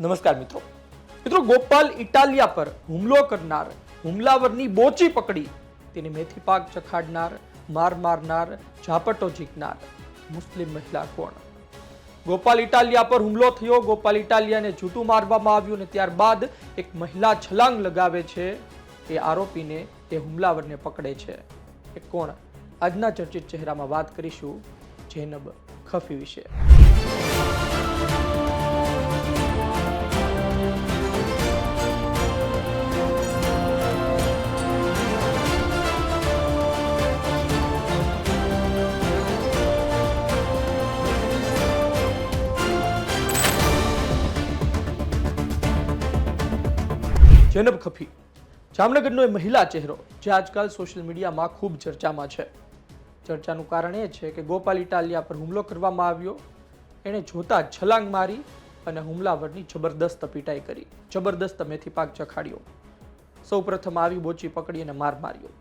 નમસ્કાર મિત્રો. મિત્રો, ગોપાલ ઇટાલિયા પર હુમલો કરનાર, હુમલાવરની બોચી પકડી, તેને મેથી પાક ચખાડનાર માર મારનાર, ઝાપટો જીકનાર મુસ્લિમ મહિલા કોણ? ગોપાલ ઇટાલિયા પર હુમલો થયો. ગોપાલ ઇટાલિયાને જૂટું મારવામાં આવ્યું અને ત્યારબાદ એક મહિલા છલાંગ લગાવે છે. એ આરોપીને તે હુમલાવરને પકડે છે. એ કોણ? આજના ચર્ચિત ચહેરામાં વાત કરીશું જૈનબ ખફી વિશે. જૈનબ ખફી. જામનગરનો એ મહિલા ચહેરો, જે આજકાલ સોશિયલ મીડિયામાં ખૂબ ચર્ચામાં છે. ચર્ચાનું કારણ એ છે કે ગોપાલ ઇટાલિયા પર હુમલો કરવામાં આવ્યો. એણે જોતા છલાંગ મારી અને હુમલાવરની જબરદસ્ત પીટાઈ કરી. જબરદસ્ત મેથી પાક ચખાડ્યો સૌપ્રથમ આવી બોચી પકડી અને માર માર્યો.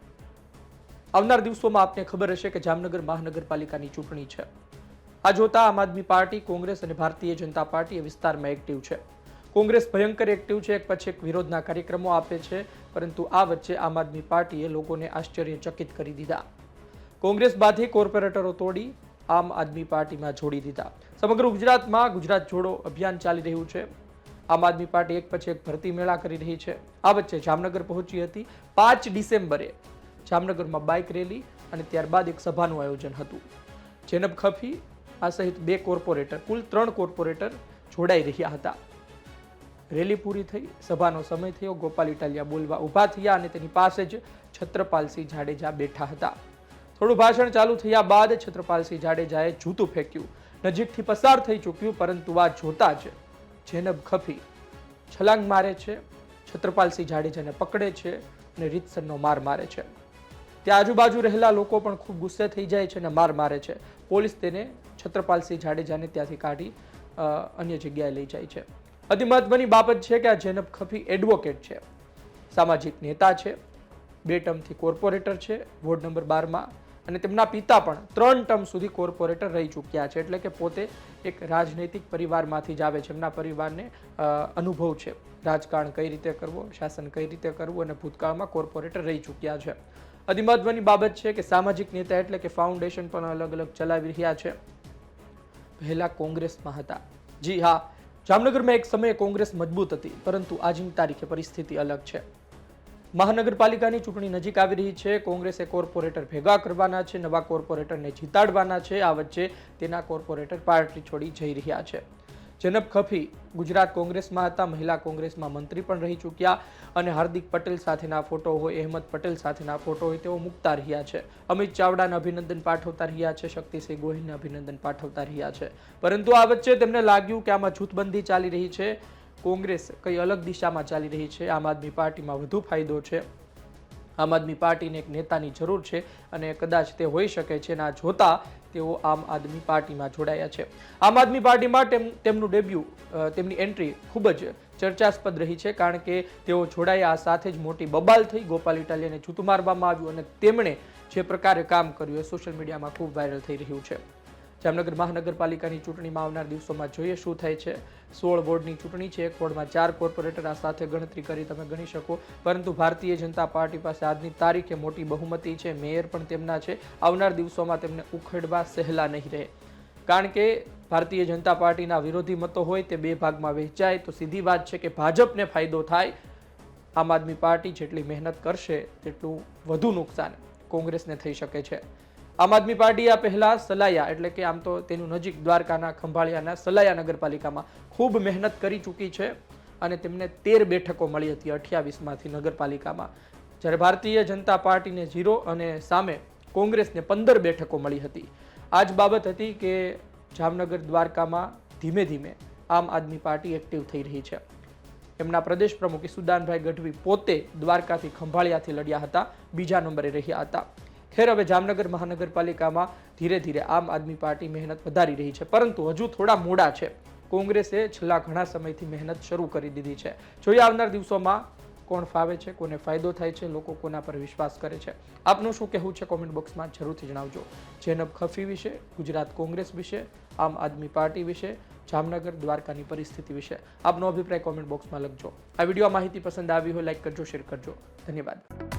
આવનાર દિવસોમાં આપને ખબર હશે કે જામનગર મહાનગરપાલિકાની ચૂંટણી છે. આ જોતા આમ આદમી પાર્ટી, કોંગ્રેસ અને ભારતીય જનતા પાર્ટી એ વિસ્તારમાં એક્ટિવ છે. કોંગ્રેસ ભયંકર એક્ટિવ છે, એક પછી એક વિરોધના કાર્યક્રમો આપે છે, પરંતુ આ વચ્ચે આમ આદમી પાર્ટીએ લોકોને આશ્ચર્યચકિત કરી દીધા. કોંગ્રેસ બાદથી કોર્પોરેટરો તોડી, આમ આદમી પાર્ટીમાં જોડી દીધા. સમગ્ર ગુજરાતમાં ગુજરાત જોડો અભિયાન ચાલી રહ્યું છે. આમ આદમી પાર્ટી એક પછી એક ભરતી મેળા કરી રહી છે. આ વચ્ચે જામનગર પહોંચી હતી. પાંચ ડિસેમ્બરે જામનગરમાં બાઇક રેલી અને ત્યારબાદ એક સભાનું આયોજન હતું. જેનબ ખફી આ સહિત બે કોર્પોરેટર, કુલ ત્રણ કોર્પોરેટર જોડાઈ રહ્યા હતા. રેલી પૂરી થઈ, સભાનો સમય થયો, ગોપાલ ઇટાલિયા બોલવા ઊભા થયા અને તેની પાસે જ છત્રપાલસિંહ જાડેજા બેઠા હતા. થોડું ભાષણ ચાલુ થયા બાદ છત્રપાલસિંહ જાડેજાએ જૂતું ફેંક્યું. નજીકથી પસાર થઈ ચૂક્યું, પરંતુ આ જોતા જ જેનબ ખફી છલાંગ મારે છે, છત્રપાલસિંહ જાડેજાને પકડે છે અને રીતસરનો માર મારે છે. ત્યાં આજુબાજુ રહેલા લોકો પણ ખૂબ ગુસ્સે થઈ જાય છે અને માર મારે છે. પોલીસ તેને છત્રપાલસિંહ જાડેજાને ત્યાંથી કાઢી અન્ય જગ્યાએ લઈ જાય છે. અતિ મહત્વની બાબત છે કે આ જેનબ ખફી એડવોકેટ છે. સામાજિક નેતા છે, બે ટર્મથી કોર્પોરેટર છે, વોર્ડ નંબર બારમાં, અને તેમના પિતા પણ ત્રણ ટર્મ સુધી કોર્પોરેટર રહી ચૂક્યા છે, એટલે કે પોતે એક રાજનૈતિક પરિવારમાંથી જ આવે છે. એમના પરિવારને અનુભવ છે. રાજકારણ કઈ રીતે કરવો, શાસન કઈ રીતે કરવું અને ભૂતકાળમાં કોર્પોરેટર રહી ચૂક્યા છે. અતિ મહત્વની બાબત છે કે સામાજિક નેતા એટલે કે ફાઉન્ડેશન પણ અલગ અલગ ચલાવી રહ્યા છે. પહેલાં કોંગ્રેસમાં હતા. જી હા જામનગરમાં એક સમયે કોંગ્રેસ મજબૂત હતી, પરંતુ આજની તારીખે પરિસ્થિતિ અલગ છે. મહાનગરપાલિકાની ચૂંટણી નજીક આવી રહી છે, કોંગ્રેસે કોર્પોરેટર ભેગા કરવાના છે, નવા કોર્પોરેટરને જીતાડવાના છે, આ વચ્ચે તેના કોર્પોરેટર પાર્ટી છોડી જઈ રહ્યા છે. જનબ ખફી ગુજરાત કોંગ્રેસમાં હતા. મહિલા કોંગ્રેસમાં મંત્રી પણ રહી ચૂક્યા અને હાર્દિક પટેલ સાથેના ફોટો હોય, અહેમદ પટેલ સાથેના ફોટો હોય તેઓ મૂકતા રહ્યા છે. અમિત ચાવડાને અભિનંદન પાઠવતા રહ્યા છે. શક્તિસિંહ ગોહિલને અભિનંદન પાઠવતા રહ્યા છે. પરંતુ આ વચ્ચે તેમને લાગ્યું કે આમાં જૂથબંધી ચાલી રહી છે. કોંગ્રેસ કઈ અલગ દિશામાં ચાલી રહી છે. આમ આદમી પાર્ટીમાં વધુ ફાયદો છે. આમ આદમી પાર્ટીને એક નેતાની જરૂર છે અને કદાચ તે હોઈ શકે છે ના જોતા તેઓ આમ આદમી પાર્ટીમાં જોડાયા છે. આમ આદમી પાર્ટીમાં તેમ- તેમનું ડેબ્યુ તેમની એન્ટ્રી ખૂબ જ ચર્ચાસ્પદ રહી છે કારણ કે તેઓ જોડાયા સાથે જ મોટી બબાલ થઈ ગોપાલ ઇટાલિયાને જૂતું મારવામાં આવ્યું અને તેમણે જે પ્રકારે કામ કર્યું એ સોશિયલ મીડિયામાં ખૂબ વાયરલ થઈ રહ્યું છે. જામનગર મહાનગરપાલિકાની ચૂંટણીમાં આવનાર દિવસોમાં જોઈએ શું થાય છે. સોળ વોર્ડની ચૂંટણી છે. એક વોર્ડમાં ચાર કોર્પોરેટર આ સાથે ગણતરી કરી તમે ગણી શકો. પરંતુ ભારતીય જનતા પાર્ટી પાસે આજની તારીખે મોટી બહુમતી છે. મેયર પણ તેમના છે. આવનાર દિવસોમાં તેમને ઉખેડવા સહેલા નહીં રહે. કારણ કે ભારતીય જનતા પાર્ટીના વિરોધી મતો હોય તે બે ભાગમાં વહેંચાય. તો સીધી વાત છે કે ભાજપને ફાયદો થાય. આમ આદમી પાર્ટી જેટલી મહેનત કરશે, તેટલું વધુ નુકસાન કોંગ્રેસને થઈ શકે છે. આમ આદમી પાર્ટી આ પહેલા સલાયા, એટલે કે આમ તો તેનું નજીક દ્વારકાના ખંભાળિયાના સલાયા નગરપાલિકામાં ખૂબ મહેનત કરી ચૂકી છે અને તેમને તેર બેઠકો મળી હતી અઠ્યાવીસમાંથી નગરપાલિકામાં. જ્યારે ભારતીય જનતા પાર્ટીને ઝીરો અને સામે કોંગ્રેસને પંદર બેઠકો મળી હતી. આ જ બાબત હતી કે જામનગર દ્વારકામાં ધીમે ધીમે આમ આદમી પાર્ટી એક્ટિવ થઈ રહી છે. એમના પ્રદેશ પ્રમુખ ઈસુદાનભાઈ ગઢવી પોતે દ્વારકાથી ખંભાળિયાથી લડ્યા હતા, બીજા નંબરે રહ્યા હતા. ખેર હવે જામનગર મહાનગરપાલિકામાં ધીરે ધીરે આમ આદમી પાર્ટી મહેનત વધારી રહી છે. પરંતુ હજુ થોડા મોડા છે. કોંગ્રેસે છેલ્લા ઘણા સમયથી મહેનત શરૂ કરી દીધી છે. જોઈએ આવનાર દિવસોમાં કોણ ફાવે છે, કોને ફાયદો થાય છે, લોકો કોના પર વિશ્વાસ કરે છે. આપનું શું કહેવું છે કોમેન્ટ બોક્સમાં જરૂરથી જણાવજો. જેનબ ખફી વિશે, ગુજરાત કોંગ્રેસ વિશે, આમ આદમી પાર્ટી વિશે, જામનગર દ્વારકાની પરિસ્થિતિ વિશે. આપનો અભિપ્રાય કોમેન્ટ બોક્સમાં લખજો. આ વીડિયો માહિતી પસંદ આવી હોય, લાઈક કરજો, શેર કરજો. ધન્યવાદ.